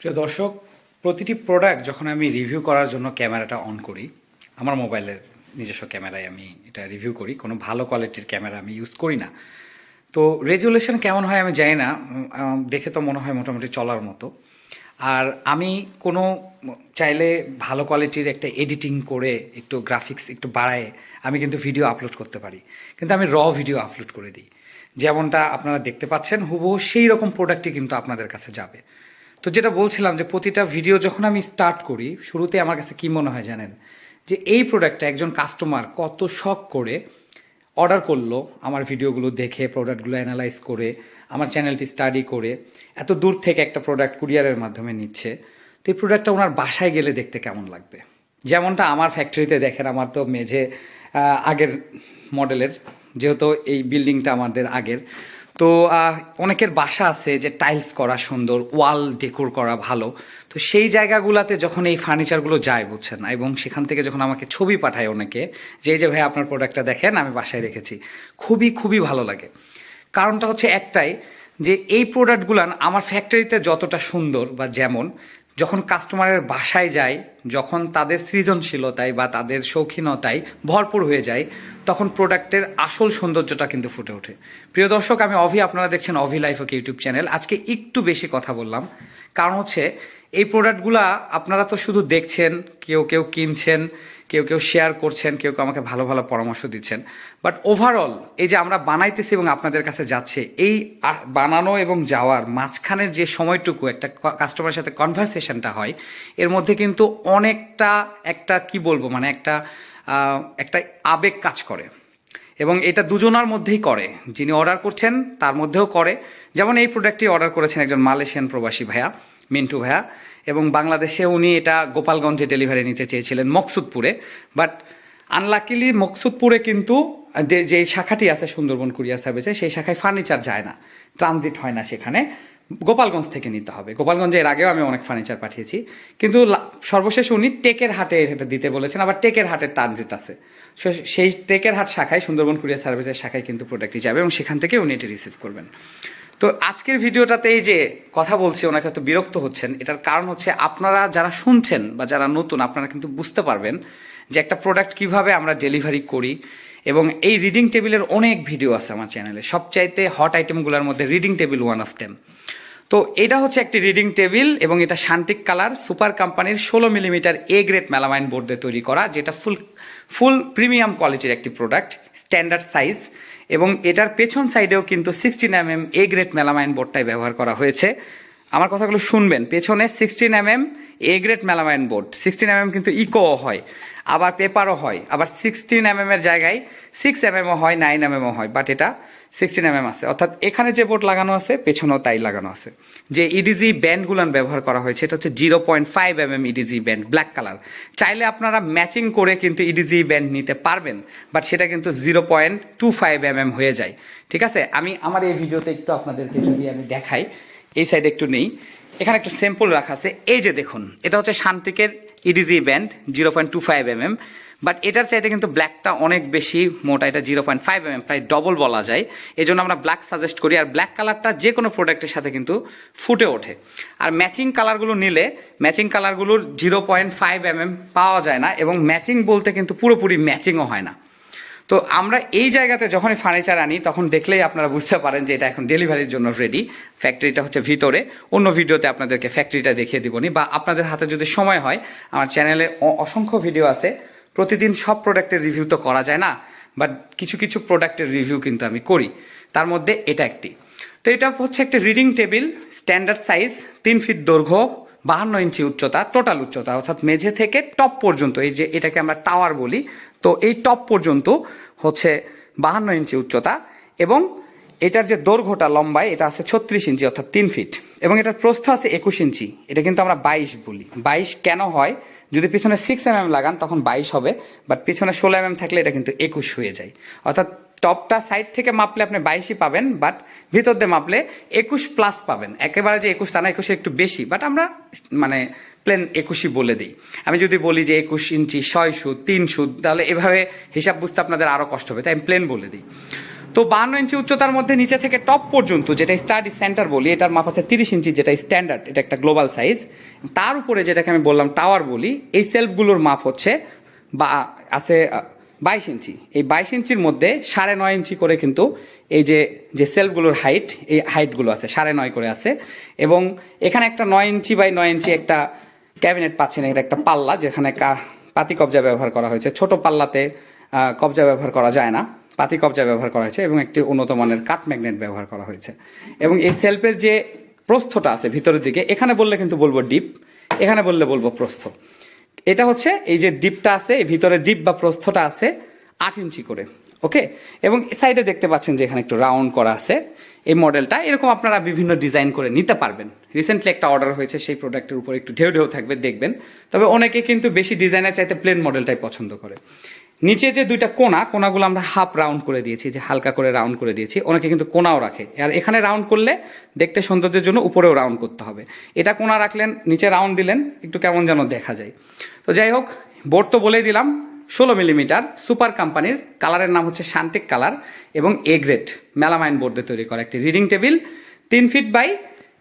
প্রিয় দর্শক, প্রতিটি প্রোডাক্ট যখন আমি রিভিউ করার জন্য ক্যামেরাটা অন করি, আমার মোবাইলের নিজস্ব ক্যামেরায় আমি এটা রিভিউ করি, কোনো ভালো কোয়ালিটির ক্যামেরা আমি ইউজ করি না। তো রেজুলেশন কেমন হয় আমি জানি না দেখে তো মনে হয় মোটামুটি চলার মতো। আর আমি কোনো চাইলে ভালো কোয়ালিটির একটা এডিটিং করে একটু গ্রাফিক্স একটু বাড়ায় আমি কিন্তু ভিডিও আপলোড করতে পারি। কিন্তু আমি র ভিডিও আপলোড করে দিই। যেমনটা আপনারা দেখতে পাচ্ছেন, হুবহু সেই রকম প্রোডাক্টই কিন্তু আপনাদের কাছে যাবে। তো যেটা বলছিলাম যে প্রতিটা ভিডিও যখন আমি স্টার্ট করি, শুরুতে আমার কাছে কি মনে হয় জানেন? যে এই প্রোডাক্টটা একজন কাস্টমার কত শখ করে অর্ডার করল, আমার ভিডিওগুলো দেখে প্রোডাক্টগুলো অ্যানালাইজ করে, আমার চ্যানেলটি স্টাডি করে, এত দূর থেকে একটা প্রোডাক্ট কুরিয়ারের মাধ্যমে নিচ্ছে। তো এই প্রোডাক্টটা ওনার বাসায় গেলে দেখতে কেমন লাগবে? যেমনটা আমার ফ্যাক্টরিতে দেখেন, আমার তো মেঝে আগের মডেলের যেহেতু এই বিল্ডিংটা আমাদের আগের। তো অনেকের বাসা আছে যে টাইলস করা সুন্দর ওয়াল ডেকোর করা ভালো। তো সেই জায়গাগুলোতে যখন এই ফার্নিচারগুলো যায়, বুঝছেন এবং সেখান থেকে যখন আমাকে ছবি পাঠায় অনেকে, যে যে ভাই, আপনার প্রোডাক্টটা দেখেন, আমি বাসায় রেখেছি। খুবই খুবই ভালো লাগে। কারণটা হচ্ছে একটাই, যে এই প্রোডাক্টগুলান আমার ফ্যাক্টরিতে যতটা সুন্দর বা যেমন যখন কাস্টমারের বাসায় যায়, যখন তাদের সৃজনশীলতায় বা তাদের শৌখিনতায় ভরপুর হয়ে যায়, তখন প্রোডাক্টের আসল সৌন্দর্যটা কিন্তু ফুটে ওঠে। প্রিয় দর্শক, আমি অভি, আপনারা দেখছেন Abhi life okay YouTube channel আজকে একটু বেশি কথা বললাম। কারণ হচ্ছে, এই প্রোডাক্টগুলা আপনারা তো শুধু দেখছেন, কেউ কেউ কিনছেন কেউ কেউ শেয়ার করছেন, কেউ কেউ আমাকে ভালো ভালো পরামর্শ দিচ্ছেন। বাট ওভারঅল এই যে আমরা বানাইতেছি এবং আপনাদের কাছে যাচ্ছে, এই বানানো এবং যাওয়ার মাঝখানের যে সময়টুকু, একটা কাস্টমারের সাথে কনভারসেশনটা হয়, এর মধ্যে কিন্তু অনেকটা একটা, কি বলব মানে একটা একটা আবেগ কাজ করে। এবং এটা দুজনার মধ্যেই করে। যিনি অর্ডার করছেন, তার মধ্যেও করে। যেমন এই প্রোডাক্টটি অর্ডার করেছেন একজন মালয়েশিয়ান প্রবাসী ভাইয়া, মিন্টু ভাইয়া। এবং বাংলাদেশে উনি এটা গোপালগঞ্জে ডেলিভারি নিতে চেয়েছিলেন মকসুদপুরে। বাট আনলাকিলি মকসুদপুরে কিন্তু যে শাখাটি আছে সুন্দরবন কুরিয়ার সার্ভিসে, সেই শাখায় ফার্নিচার যায় না। ট্রানজিট হয় না সেখানে। গোপালগঞ্জ থেকে নিতে হবে। গোপালগঞ্জে এর আগেও আমি অনেক ফার্নিচার পাঠিয়েছি। কিন্তু সর্বশেষ উনি টেকের হাটে এটা দিতে বলেছেন, আবার টেকের হাটের ট্রানজিট আছে। সেই টেকের হাট শাখায়, সুন্দরবন কুরিয়ার সার্ভিসের শাখায় কিন্তু প্রোডাক্টটি যাবে এবং সেখান থেকে উনি এটি রিসিভ করবেন। তো আজকের ভিডিওটাতে এই যে কথা বলছি, ওনাকে হয়তো বিরক্ত হচ্ছেন, এটার কারণ হচ্ছে আপনারা যারা শুনছেন বা যারা নতুন, আপনারা কিন্তু বুঝতে পারবেন যে একটা প্রোডাক্ট কীভাবে আমরা ডেলিভারি করি। এবং এই রিডিং টেবিলের অনেক ভিডিও আছে আমার চ্যানেলে সবচাইতে হট আইটেমগুলোর মধ্যে reading table one of them তো এটা হচ্ছে একটি রিডিং টেবিল এবং এটা শান্তিক কালার সুপার কোম্পানির ষোলো millimetre A grade melamine board দিয়ে তৈরি করা, যেটা ফুল ফুল প্রিমিয়াম কোয়ালিটির একটি প্রোডাক্ট স্ট্যান্ডার্ড সাইজ এবং এটার পেছন সাইডেও কিন্তু sixteen M M A grade melamine বোর্ডটাই ব্যবহার করা হয়েছে। আমার কথাগুলো শুনবেন, পেছনে sixteen M M A grade melamine board sixteen M M কিন্তু ইকোও হয়, আবার পেপারও হয়, আবার সিক্সটিন এম এম এর জায়গায় সিক্স এম এমও হয় নাইন এম এমও হয় বাট এটা সিক্সটিন এম এম আছে। অর্থাৎ এখানে যে বোর্ড লাগানো আছে, পেছনেও তাই লাগানো আছে। যে E ইডিজি ব্যান্ডগুলান ব্যবহার করা হয়েছে, এটা হচ্ছে zero point five M M EDG band, black colour. চাইলে আপনারা ম্যাচিং করে কিন্তু E ইডিজি ব্যান্ড নিতে পারবেন, বাট সেটা কিন্তু zero point two five M M হয়ে যায়। ঠিক আছে? আমি আমার এই ভিডিওতে একটু আপনাদেরকে যদি আমি দেখাই, এই সাইডে একটু নেই। এখানে একটা স্যাম্পল রাখা আছে। এই যে দেখুন, এটা হচ্ছে শান্তিকের EDG band, zero point two five M M but এটার চাইতে কিন্তু ব্ল্যাকটা অনেক বেশি, মোটা এটা জিরো পয়েন্ট ফাইভ এম প্রায় ডবল বলা যায়। এই জন্য আমরা ব্ল্যাক সাজেস্ট করি, আর ব্ল্যাক কালারটা যে কোনো প্রোডাক্টের সাথে কিন্তু ফুটে ওঠে। আর ম্যাচিং কালারগুলো নিলে matching কালারগুলোর zero point five M M পাওয়া যায় না, এবং ম্যাচিং বলতে কিন্তু পুরোপুরি ম্যাচিংও হয় না। তো আমরা এই জায়গাতে যখনই ফার্নিচার আনি, তখন দেখলেই আপনারা বুঝতে পারেন যে এটা এখন ডেলিভারির জন্য রেডি ফ্যাক্টরিটা হচ্ছে ভিতরে। অন্য ভিডিওতে আপনাদেরকে ফ্যাক্টরিটা দেখিয়ে দিবনি বা আপনাদের হাতে যদি সময় হয়, আমার চ্যানেলে অসংখ্য ভিডিও আছে। প্রতিদিন সব প্রোডাক্টের রিভিউ তো করা যায় না বাট কিছু কিছু প্রোডাক্টের রিভিউ কিন্তু আমি করি। তার মধ্যে এটা একটি। তো এটা হচ্ছে একটা রিডিং টেবিল স্ট্যান্ডার্ড সাইজ তিন ফিট দৈর্ঘ্য, বাহান্ন ইঞ্চি উচ্চতা টোটাল উচ্চতা, অর্থাৎ মেঝে থেকে টপ পর্যন্ত, এই যে এটাকে আমরা টাওয়ার বলি। তো এই টপ পর্যন্ত হচ্ছে বাহান্ন ইঞ্চি উচ্চতা এবং এটার যে দৈর্ঘ্যটা লম্বায়, এটা আছে ছত্রিশ ইঞ্চি, অর্থাৎ তিন ফিট এবং এটার প্রস্থ আছে একুশ ইঞ্চি। এটা কিন্তু আমরা বাইশ বলি। বাইশ কেন হয়? যদি পিছনে সিক্স এম এম লাগান, তখন বাইশ হবে বাট পিছনে ষোলো এম এম থাকলে এটা কিন্তু একুশ হয়ে যায়। অর্থাৎ টপটা সাইড থেকে মাপলে আপনি বাইশই পাবেন বাট ভিতর দিয়ে মাপলে একুশ প্লাস পাবেন। একেবারে যে একুশ, তা না, একুশে একটু বেশি বাট আমরা মানে প্লেন একুশই বলে দিই। আমি যদি বলি যে একুশ ইঞ্চি, ছয় সুদ তিন সুদ তাহলে এভাবে হিসাব বুঝতে আপনাদের আরও কষ্ট হবে, তাই আমি প্লেন বলে দিই। তো বান্ন ইঞ্চি উচ্চতার মধ্যে নিচে থেকে টপ পর্যন্ত, যেটা স্টাডি সেন্টার বলি, এটার মাপ আছে তিরিশ ইঞ্চি, যেটা স্ট্যান্ডার্ড এটা একটা গ্লোবাল সাইজ তার উপরে যেটাকে আমি বললাম টাওয়ার বলি, এই সেলফগুলোর মাপ হচ্ছে বা, আছে বাইশ ইঞ্চি। এই বাইশ ইঞ্চির মধ্যে সাড়ে নয় ইঞ্চি করে কিন্তু এই যে যে সেলফগুলোর হাইট এই হাইটগুলো আছে, সাড়ে নয় করে আছে। এবং এখানে একটা নয় ইঞ্চি বাই নয় ইঞ্চি একটা ক্যাবিনেট পাচ্ছেন, এটা একটা পাল্লা যেখানে পাতি কবজা ব্যবহার করা হয়েছে। ছোট পাল্লাতে কবজা ব্যবহার করা যায় না। পাতি কবজা ব্যবহার করা হয়েছে এবং একটি উন্নত মানের কাঠ ম্যাগনেট ব্যবহার করা হয়েছে। এবং এই সেলফের যে প্রস্থটা আছে ভিতরের দিকে। এখানে বললে কিন্তু বলব ডিপ, এখানে বললে বলব প্রস্থ। এটা হচ্ছে এই যে ডিপটা আছে, এই ভিতরে ডিপ বা প্রস্থটা আছে আট ইঞ্চি করে, ওকে? এবং সাইডে দেখতে পাচ্ছেন যে এখানে একটু রাউন্ড করা আছে। এই মডেলটা এরকম আপনারা বিভিন্ন ডিজাইন করে নিতে পারবেন। রিসেন্টলি একটা অর্ডার হয়েছে, সেই প্রোডাক্টের উপর একটু ঢেউ ঢেউ থাকবে, দেখবেন। তবে অনেকে কিন্তু বেশি ডিজাইনের চাইতে প্লেন মডেলটাই পছন্দ করে। নিচে যে দুইটা কোনা, কোনাগুলো আমরা হাফ রাউন্ড করে দিয়েছি, যে হালকা করে রাউন্ড করে দিয়েছি, অনেকে কিন্তু কোনাও রাখে। আর এখানে রাউন্ড করলে দেখতে সৌন্দর্যের জন্য উপরেও রাউন্ড করতে হবে। এটা কোনা রাখলেন, নিচে রাউন্ড দিলেন, একটু কেমন যেন দেখা যায়। তো যাই হোক বোর্ড তো বলেই দিলাম, ষোলো মিলিমিটার সুপার কোম্পানির কালারের নাম হচ্ছে শান্তিক কালার এবং এ গ্রেড মেলামাইন বোর্ডে তৈরি করা একটি রিডিং টেবিল তিন ফিট বাই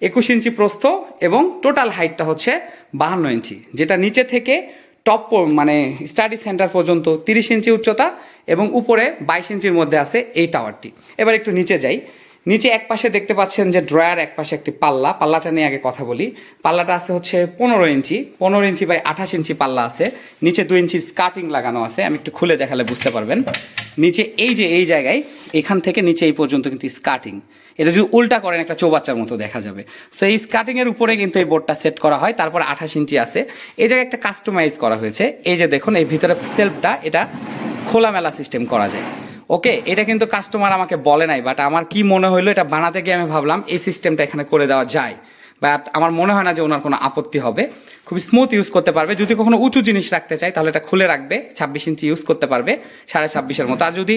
একুশ ইঞ্চি প্রস্থ এবং টোটাল হাইটটা হচ্ছে বাহান্ন ইঞ্চি যেটা নিচে থেকে টপ মানে স্টাডি সেন্টার পর্যন্ত তিরিশ ইঞ্চি উচ্চতা এবং উপরে বাইশ ইঞ্চির মধ্যে আছে এই টাওয়ারটি এবার একটু নিচে যাই। নিচে এক পাশে দেখতে পাচ্ছেন যে ড্রয়ার, এক পাশে একটি পাল্লা। পাল্লাটা নিয়ে আগে কথা বলি। পাল্লাটা আছে হচ্ছে পনেরো ইঞ্চি। পনেরো ইঞ্চি বাই আঠাশ ইঞ্চি পাল্লা আছে। নিচে দুই ইঞ্চি স্কার্টিং লাগানো আছে। আমি একটু খুলে দেখালে বুঝতে পারবেন। নিচে এই যে এই জায়গায়, এখান থেকে নিচে এই পর্যন্ত কিন্তু স্কার্টিং এটা যদি উল্টা করেন, একটা চৌবাচ্চার মতো দেখা যাবে। সো এই স্কার্টিং এর উপরে কিন্তু এই বোর্ডটা সেট করা হয়। তারপর আঠাশ ইঞ্চি আছে। এই জায়গায় একটা কাস্টমাইজ করা হয়েছে। এই যে দেখুন এই ভিতরে সেলফটা এটা খোলামেলা সিস্টেম করা যায়। ওকে, এটা কিন্তু কাস্টমার আমাকে বলে নাই বাট আমার কি মনে হইল এটা বানাতে গিয়ে আমি ভাবলাম এই সিস্টেমটা এখানে করে দেওয়া যায়। বাট আমার মনে হয় না যে ওনার কোনো আপত্তি হবে। খুবই স্মুথ ইউজ করতে পারবে। যদি কখনো উঁচু জিনিস রাখতে চাই তাহলে এটা খুলে রাখবে, ছাব্বিশ ইঞ্চি ইউজ করতে পারবে, সাড়ে ছাব্বিশের মতো। আর যদি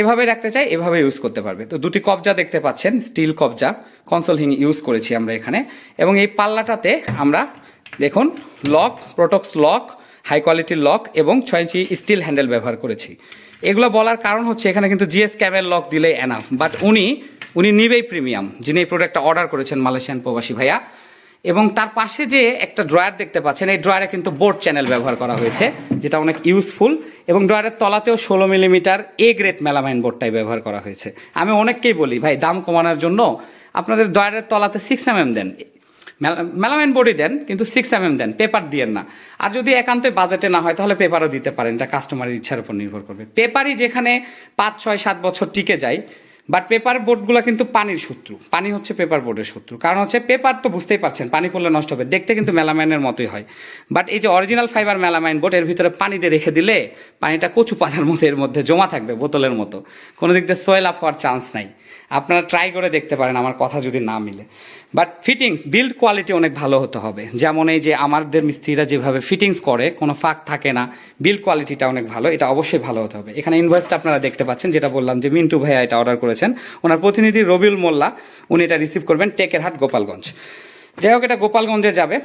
এভাবে রাখতে চাই এভাবে ইউজ করতে পারবে। তো দুটি কবজা দেখতে পাচ্ছেন স্টিল কবজা কনসোল হিং ইউজ করেছি আমরা এখানে। এবং এই পাল্লাটাতে আমরা দেখুন লক প্রোটক্স লক হাই কোয়ালিটির লক এবং ছয় ইঞ্চি স্টিল হ্যান্ডেল ব্যবহার করেছি। এগুলো বলার কারণ হচ্ছে এখানে কিন্তু জিএস ক্যাবের লক দিলেই এনাফ বাট উনি উনি নিবেই প্রিমিয়াম যিনি এই প্রোডাক্টটা অর্ডার করেছেন মালয়েশিয়ান প্রবাসী ভাইয়া। এবং তার পাশে যে একটা ড্রয়ার দেখতে পাচ্ছেন, এই ড্রয়ারে কিন্তু বোর্ড চ্যানেল ব্যবহার করা হয়েছে, যেটা অনেক ইউজফুল এবং ড্রয়ারের তলাতেও ষোলো মিলিমিটার এ গ্রেড মেলামাইন বোর্ডটাই ব্যবহার করা হয়েছে। আমি অনেককেই বলি, ভাই, দাম কমানোর জন্য আপনাদের ড্রয়ারের তলাতে সিক্স এম এম দেন। মেলামাইন বোর্ডই দেন, কিন্তু সিক্স এম এম দেন পেপার দিয়েন না। আর যদি একান্তই বাজেটে না হয়, তাহলে পেপারও দিতে পারেন, এটা কাস্টমারের ইচ্ছার উপর নির্ভর করবে। পেপারই যেখানে পাঁচ, ছয়, সাত বছর টিকে যায় বাট পেপার বোর্ডগুলো কিন্তু পানির শত্রু। পানি হচ্ছে পেপার বোর্ডের শত্রু। কারণ হচ্ছে পেপার তো বুঝতেই পারছেন, পানি পড়লে নষ্ট হবে। দেখতে কিন্তু মেলামাইনের মতোই হয়। বাট এই যে অরিজিনাল ফাইবার মেলামাইন বোর্ড এর ভিতরে পানি দিয়ে রেখে দিলে, পানিটা কচু পাতার মতো এর মধ্যে জমা থাকবে, বোতলের মতো। কোনো দিক দিয়ে সোয়েল আপ হওয়ার চান্স নাই। আপনারা ট্রাই করে দেখতে পারেন, আমার কথা যদি না মিলে। বাট ফিটিংস বিল্ড কোয়ালিটি অনেক ভালো হতে হবে। যেমন এই যে আমাদের মিস্ত্রিরা যেভাবে ফিটিংস করে, কোনো ফাঁক থাকে না বিল্ড কোয়ালিটিটা অনেক ভালো, এটা অবশ্যই ভালো হতে হবে। এখানে ইনভয়েসটা আপনারা দেখতে পাচ্ছেন, যেটা বললাম যে মিন্টু ভাইয়া এটা অর্ডার করেছেন। ওনার প্রতিনিধি রবিউল মোল্লা, উনি এটা রিসিভ করবেন টেকেরহাট গোপালগঞ্জ। যাই হোক, এটা গোপালগঞ্জে যাবে।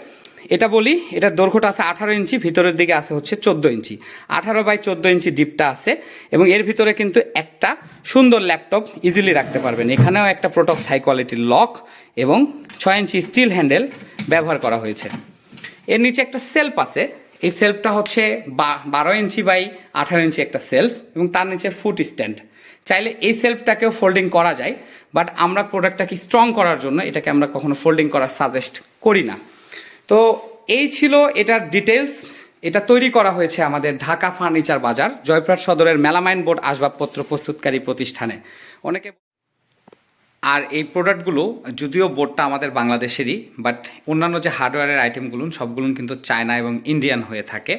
এটা বলি এটার দৈর্ঘ্যটা আছে আঠারো ইঞ্চি, ভিতরের দিকে আছে হচ্ছে চোদ্দ ইঞ্চি। আঠারো বাই চোদ্দ ইঞ্চি ডিপটা আছে এবং এর ভিতরে কিন্তু একটা সুন্দর ল্যাপটপ ইজিলি রাখতে পারবেন। এখানেও একটা প্রোটক্স হাই কোয়ালিটির লক এবং ছয় ইঞ্চি স্টিল হ্যান্ডেল ব্যবহার করা হয়েছে। এর নিচে একটা সেলফ আছে। এই সেলফটা হচ্ছে বারো ইঞ্চি বাই আঠারো ইঞ্চি একটা সেলফ এবং তার নিচে ফুট স্ট্যান্ড চাইলে এই সেলফটাকেও ফোল্ডিং করা যায় বাট আমরা প্রোডাক্টটাকে স্ট্রং করার জন্য এটাকে আমরা কখনো ফোল্ডিং করার সাজেস্ট করি না। তো এই ছিল এটার ডিটেলস এটা তৈরি করা হয়েছে আমাদের ঢাকা ফার্নিচার বাজার জয়প্রাট সদরের মেলামাইন বোর্ড আসবাবপত্র প্রস্তুতকারী প্রতিষ্ঠানে। অনেকে আর এই প্রোডাক্টগুলো যদিও বোর্ডটা আমাদের বাংলাদেশেরই বাট অন্যান্য যে হার্ডওয়্যারের আইটেমগুলো সবগুলো কিন্তু চায়না এবং ইন্ডিয়ান হয়ে থাকে।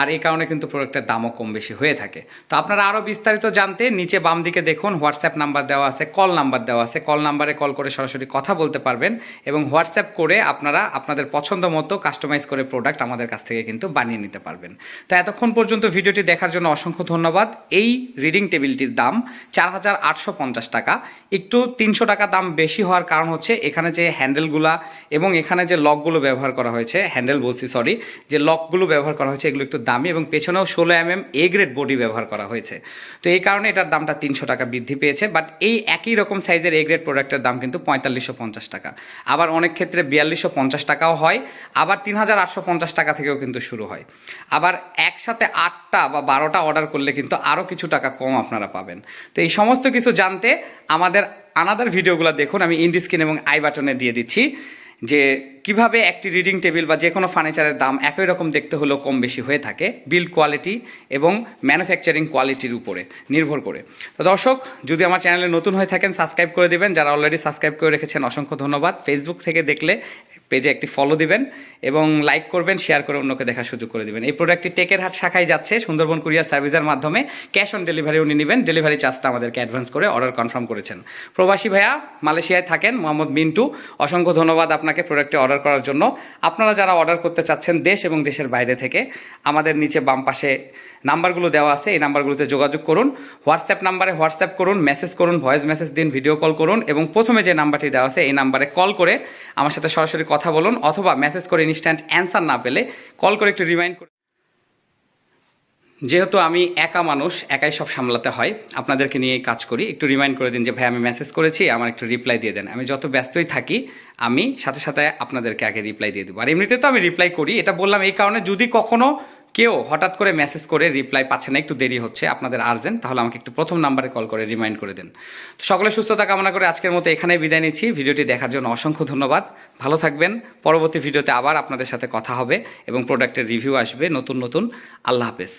আর এই কারণে কিন্তু প্রোডাক্টের দামও কম বেশি হয়ে থাকে। তো আপনারা আরও বিস্তারিত জানতে নিচে বাম দিকে দেখুন হোয়াটসঅ্যাপ নাম্বার দেওয়া আছে কল নাম্বার দেওয়া আছে। কল নাম্বারে কল করে সরাসরি কথা বলতে পারবেন এবং হোয়াটসঅ্যাপ করে আপনারা আপনাদের পছন্দ মতো কাস্টমাইজ করে প্রোডাক্ট আমাদের কাছ থেকে কিন্তু বানিয়ে নিতে পারবেন। তো এতক্ষণ পর্যন্ত ভিডিওটি দেখার জন্য অসংখ্য ধন্যবাদ। এই রিডিং টেবিলটির দাম চার হাজার আটশো পঞ্চাশ টাকা। একটু তিনশো টাকা দাম বেশি হওয়ার কারণ হচ্ছে এখানে যে হ্যান্ডেলগুলা এবং এখানে যে লকগুলো ব্যবহার করা হয়েছে হ্যান্ডেল বলছি সরি যে লকগুলো ব্যবহার করা হয়েছে, এগুলো একটু দামি এবং পেছনেও ষোলো M M A grade body ব্যবহার করা হয়েছে। তো এই কারণে এটার দামটা তিনশো টাকা বৃদ্ধি পেয়েছে বাট এই একই রকম সাইজের এ গ্রেড প্রোডাক্টের দাম কিন্তু পঁয়তাল্লিশশো পঞ্চাশ টাকা। আবার অনেক ক্ষেত্রে বিয়াল্লিশশো পঞ্চাশ টাকাও হয়, আবার তিন হাজার আটশো পঞ্চাশ টাকা থেকেও কিন্তু শুরু হয়। আবার একসাথে আটটা বা বারোটা অর্ডার করলে কিন্তু আরও কিছু টাকা কম আপনারা পাবেন। তো এই সমস্ত কিছু জানতে আমাদের আনাদার ভিডিওগুলো দেখুন, আমি ইন্ডি স্ক্রিন এবং আই বাটনে দিয়ে দিচ্ছি। যে কীভাবে একটি রিডিং টেবিল বা যে কোনো ফার্নিচারের দাম একই রকম দেখতে হলেও কম বেশি হয়ে থাকে বিল্ড কোয়ালিটি এবং ম্যানুফ্যাকচারিং কোয়ালিটির উপরে নির্ভর করে। তো দর্শক, যদি আমার চ্যানেলে নতুন হয়ে থাকেন সাবস্ক্রাইব করে দেবেন। যারা অলরেডি সাবস্ক্রাইব করে রেখেছেন, অসংখ্য ধন্যবাদ। ফেসবুক থেকে দেখলে পেজে একটি ফলো দিবেন এবং লাইক করবেন শেয়ার করে অন্যকে দেখার সুযোগ করে দিবেন। এই প্রোডাক্টটি টেকের হাট শাখায় যাচ্ছে, সুন্দরবন কুরিয়ার সার্ভিসের মাধ্যমে। ক্যাশ অন ডেলিভারি উনি নেবেন। ডেলিভারি চার্জটা আমাদেরকে অ্যাডভান্স করে অর্ডার কনফার্ম করেছেন। প্রবাসী ভাইয়া, মালয়েশিয়ায় থাকেন মোহাম্মদ মিন্টু। অসংখ্য ধন্যবাদ আপনাকে প্রোডাক্টটি অর্ডার করার জন্য। আপনারা যারা অর্ডার করতে চাচ্ছেন দেশ এবং দেশের বাইরে থেকে, আমাদের নিচে বাম পাশে নাম্বারগুলো দেওয়া আছে, এই নাম্বারগুলোতে যোগাযোগ করুন, হোয়াটসঅ্যাপ নাম্বারে হোয়াটসঅ্যাপ করুন, মেসেজ করুন, ভয়েস মেসেজ দিন, ভিডিও কল করুন, এবং প্রথমে যে নাম্বারটি দেওয়া আছে, এই নাম্বারে কল করে আমার সাথে সরাসরি কথা বলুন, অথবা মেসেজ করে ইনস্ট্যান্ট অ্যান্সার না পেলে কল করে একটু রিমাইন্ড করুন যেহেতু আমি একা মানুষ, একাই সব সামলাতে হয়, আপনাদেরকে নিয়ে কাজ করি, একটু রিমাইন্ড করে দিন যে, ভাই, আমি মেসেজ করেছি, আমার একটু রিপ্লাই দিয়ে দেন। আমি যত ব্যস্তই থাকি, আমি সাথে সাথে আপনাদেরকে আগে রিপ্লাই দিয়ে দেবো। আর এমনিতে তো আমি রিপ্লাই করি, এটা বললাম এই কারণে, যদি কখনো কেউ হঠাৎ করে মেসেজ করে রিপ্লাই পাচ্ছে না, একটু দেরি হচ্ছে, আপনাদের আর্জেন্ট তাহলে আমাকে একটু প্রথম নাম্বারে কল করে রিমাইন্ড করে দেন। তো সকলে সুস্থতা কামনা করে আজকের মতো এখানেই বিদায় নিচ্ছি। ভিডিওটি দেখার জন্য অসংখ্য ধন্যবাদ। ভালো থাকবেন। পরবর্তী ভিডিওতে আবার আপনাদের সাথে কথা হবে এবং প্রোডাক্টের রিভিউ আসবে নতুন নতুন। আল্লাহ হাফেজ।